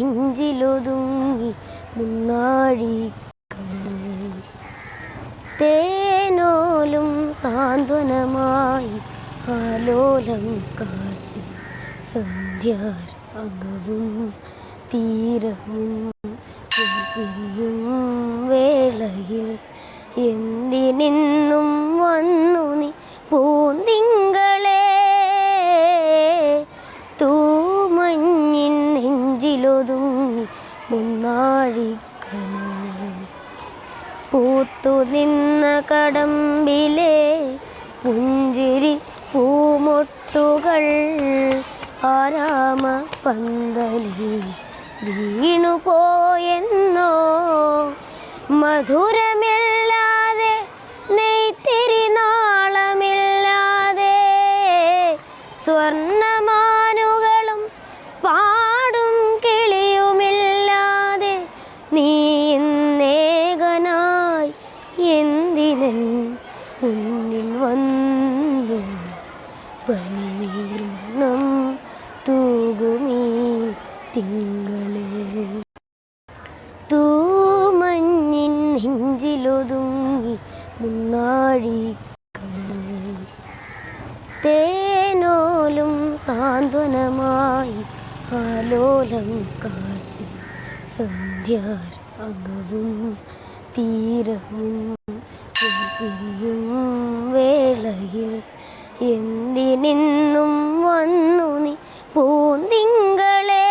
നെഞ്ചിലൊതുങ്ങി മുന്നാഴി തേനോലും സാന്ത്വനമായി ആലോലം കാട്ടി സന്ധ്യാർഗവും തീരവും മുന്നാഴിക്കനൽ പൂത്തു നിന്ന കടമ്പിലെ പുഞ്ചിരി പൂമൊട്ടുകൾ ആരാമ പന്തലിൽ വീണുപോയെന്നോ മധുരമില്ലാതെ നെയ്ത്തിരി നാളമില്ലാതെ മുന്നിൽ വന്നു പനിനീർ മണം തൂകുമീ തിങ്കളേ. തൂമഞ്ഞിൻ നെഞ്ചിലൊതുങ്ങി മുന്നാഴി തേനോലും സാന്ത്വനമായി ആലോലം കാട്ടി സന്ധ്യാർഗവും തീരവും പിരിയും വേളയിൽ എന്തിനിന്നും വന്നു നീ പൂന്തിങ്കളെ?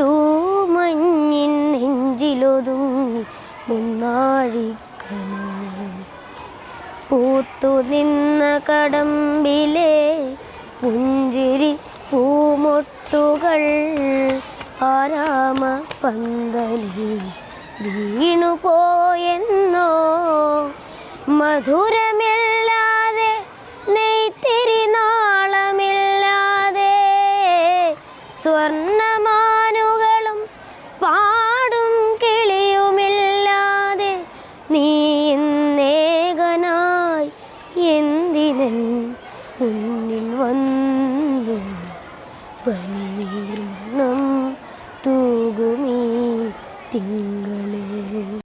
തൂമഞ്ഞിൻ നെഞ്ചിലൊതുങ്ങി മുന്നാഴിക്കണേ. പൂത്തു നിന്ന കടമ്പിലെ പുഞ്ചിരി പൂമൊട്ടുകൾ ആരാമ പന്തലിൽ വീണുപോയെന്നോ മധുരമില്ലാതെ നെയ്ത്തിരി നാളമില്ലാതെ. സ്വർണമാനുകളും പാടും കിളിയുമില്ലാതെ നീ ഇന്നേകനായി എന്തിനൻ മുന്നിൽ വന്നു? പനിനീർ മണം തൂകുമീ തിങ്കൾ